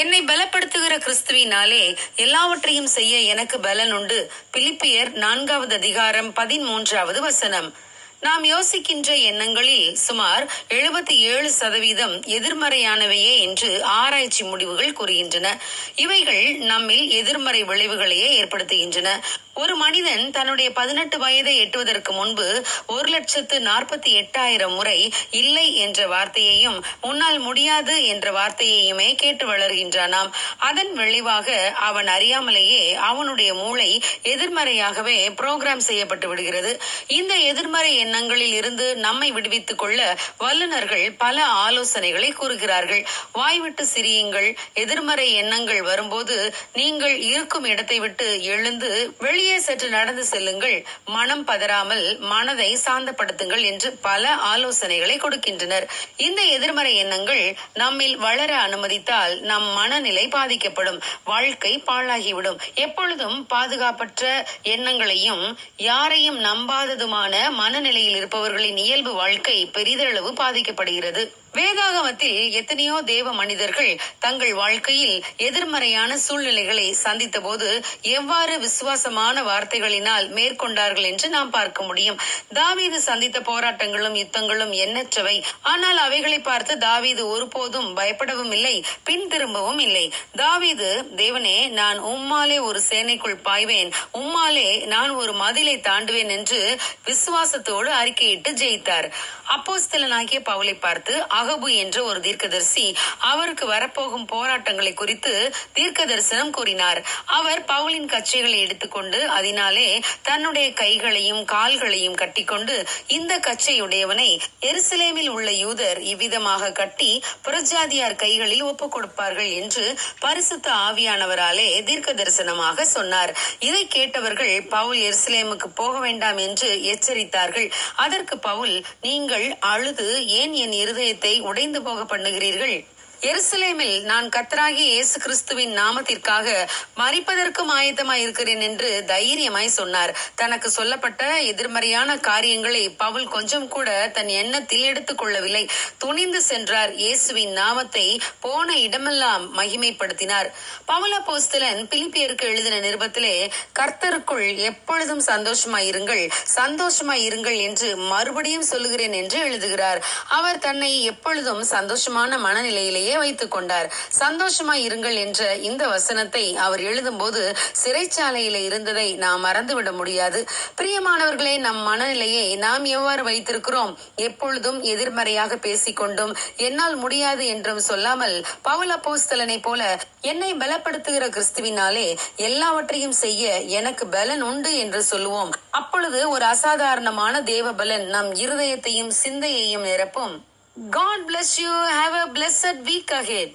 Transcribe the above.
என்னை பலப்படுத்துகிற கிறிஸ்துவினாலே எல்லாவற்றையும் செய்ய எனக்கு பலன் உண்டு. பிலிப்பியர் நான்காவது அதிகாரம் பதிமூன்றாவது வசனம். நாம் யோசிக்கின்ற எண்ணங்களில் சுமார் எழுபத்தி ஏழு சதவீதம் எதிர்மறையானவையே என்று ஆராய்ச்சி முடிவுகள் கூறுகின்றன. இவைகள் நம்மில் எதிர்மறை விளைவுகளையே ஏற்படுத்துகின்றன. ஒரு மனிதன் தன்னுடைய பதினெட்டு வயதை எட்டுவதற்கு முன்பு ஒரு லட்சத்து நாற்பத்தி எட்டாயிரம் முறை இல்லை என்ற வார்த்தையையும் உன்னால் முடியாது என்ற வார்த்தையையுமே கேட்டு வளர்கின்றானாம். அதன் விளைவாக அவன் அறியாமலேயே அவனுடைய மூளை எதிர்மறையாகவே புரோகிராம் செய்யப்பட்டு விடுகிறது. இந்த எதிர்மறை எண்ணங்களில் இருந்து நம்மை விடுவித்துக் கொள்ள வல்லுநர்கள் பல ஆலோசனைகளை கூறுகிறார்கள். வாய்விட்டு சிரியுங்கள். எதிர்மறை எண்ணங்கள் வரும்போது நீங்கள் இருக்கும் இடத்தை விட்டு எழுந்து வெளியே சற்று நடந்து செல்லுங்கள். மனம் பதறாமல் மனதை சாந்தப்படுத்துங்கள் என்று பல ஆலோசனைகளை கொடுக்கின்றனர். இந்த எதிர்மறை எண்ணங்கள் நம்மில் வளர அனுமதித்தால் நம் மனநிலை பாதிக்கப்படும். வாழ்க்கை பாழாகிவிடும். எப்பொழுதும் பாதுகாப்பற்ற எண்ணங்களையும் யாரையும் நம்பாததுமான மனநிலையில் இருப்பவர்களின் இயல்பு வாழ்க்கை பெரிதளவு பாதிக்கப்படுகிறது. வேதாகமத்தில் எத்தனையோ தேவ மனிதர்கள் தங்கள் வாழ்க்கையில் எதிர்மறையான சூழ்நிலைகளை சந்தித்த போது எவ்வாறு விசுவாசமான வார்த்தைகளினால் மேற்கொண்டார்கள் என்று நாம் பார்க்க முடியும். தாவீது சந்தித்த போராட்டங்களும் யுத்தங்களும் எண்ணற்றவை. ஆனால் அவைகளை பார்த்து தாவீது ஒருபோதும் பயப்படவும் இல்லை பின் திரும்பவும் இல்லை. தாவீது தேவனே நான் உம்மாலே ஒரு சேனைக்குள் பாய்வேன். உம்மாலே நான் ஒரு மதிலை தாண்டுவேன் என்று விசுவாசத்தோடு அறிக்கையிட்டு ஜெயித்தார். அப்போஸ்தலனாகிய பவுலை பார்த்து அகபு என்ற ஒரு தீர்க்கதரிசி அவருக்கு வரப்போகும் போராட்டங்களை குறித்து தீர்க்க தரிசனம் கூறினார். அவர் பவுலின் கச்சைகளை எடுத்துக்கொண்டு அதனாலே தன்னுடைய கைகளையும் கால்களையும் கட்டிக்கொண்டு இந்த கச்சையுடையவனை எருசலேமில் உள்ள யூதர் இவ்விதமாக கட்டி புறஜாதியார் கைகளில் ஒப்புக் கொடுப்பார்கள் என்று பரிசுத்த ஆவியானவராலே தீர்க்க தரிசனமாக சொன்னார். இதை கேட்டவர்கள் பவுல் எருசலேமுக்கு போக வேண்டாம் என்று எச்சரித்தார்கள். அதற்கு பவுல் நீங்கள் அழுது ஏன் என் இருதயத்தை உடைந்து போக பண்ணுகிறீர்கள். எருசலேமில் நான் கத்தராகி இயேசு கிறிஸ்துவின் நாமத்திற்காக மறிப்பதற்கும் ஆயத்தமாய் இருக்கிறேன் என்று தைரியமாய் சொன்னார். தனக்கு சொல்லப்பட்ட எதிர்மறையான காரியங்களை பவுல் கொஞ்சம் கூட தன் எண்ணத்தில் எடுத்துக் கொள்ளவில்லை. துணிந்து சென்றார். இயேசுவின் நாமத்தை போன இடமெல்லாம் மகிமைப்படுத்தினார். பவுல போஸ்தலன் பிலிப்பியருக்கு எழுதின நிருபத்திலே கர்த்தருக்குள் எப்பொழுதும் சந்தோஷமாய் இருங்கள். சந்தோஷமாய் இருங்கள் என்று மறுபடியும் சொல்லுகிறேன் என்று எழுதுகிறார். அவர் தன்னை எப்பொழுதும் சந்தோஷமான மனநிலையிலேயே வைத்துக் கொண்டார். சந்தோஷமாய் இருங்கள் என்ற இந்த வசனத்தை அவர் எழுதும்போது சிறைச்சாலையில இருந்ததை நாம் மறந்துவிட முடியாது. பிரியமானவர்களே நம் மனநிலையை நாம் எவ்வாறு வைத்திருக்கிறோம்? எப்பொழுதும் எதிர்மறையாக பேசிக்கொண்டும் என்னால் முடியாது என்றும் சொல்லாமல் பவுல போஸ்தலனை போல என்னை பலப்படுத்துகிற கிறிஸ்துவினாலே எல்லாவற்றையும் செய்ய எனக்கு பலன் உண்டு என்று சொல்லுவோம். அப்பொழுது ஒரு அசாதாரணமான தேவ பலன் நம் இருதயத்தையும் சிந்தையையும் நிரப்பும். God bless you. Have a blessed week ahead.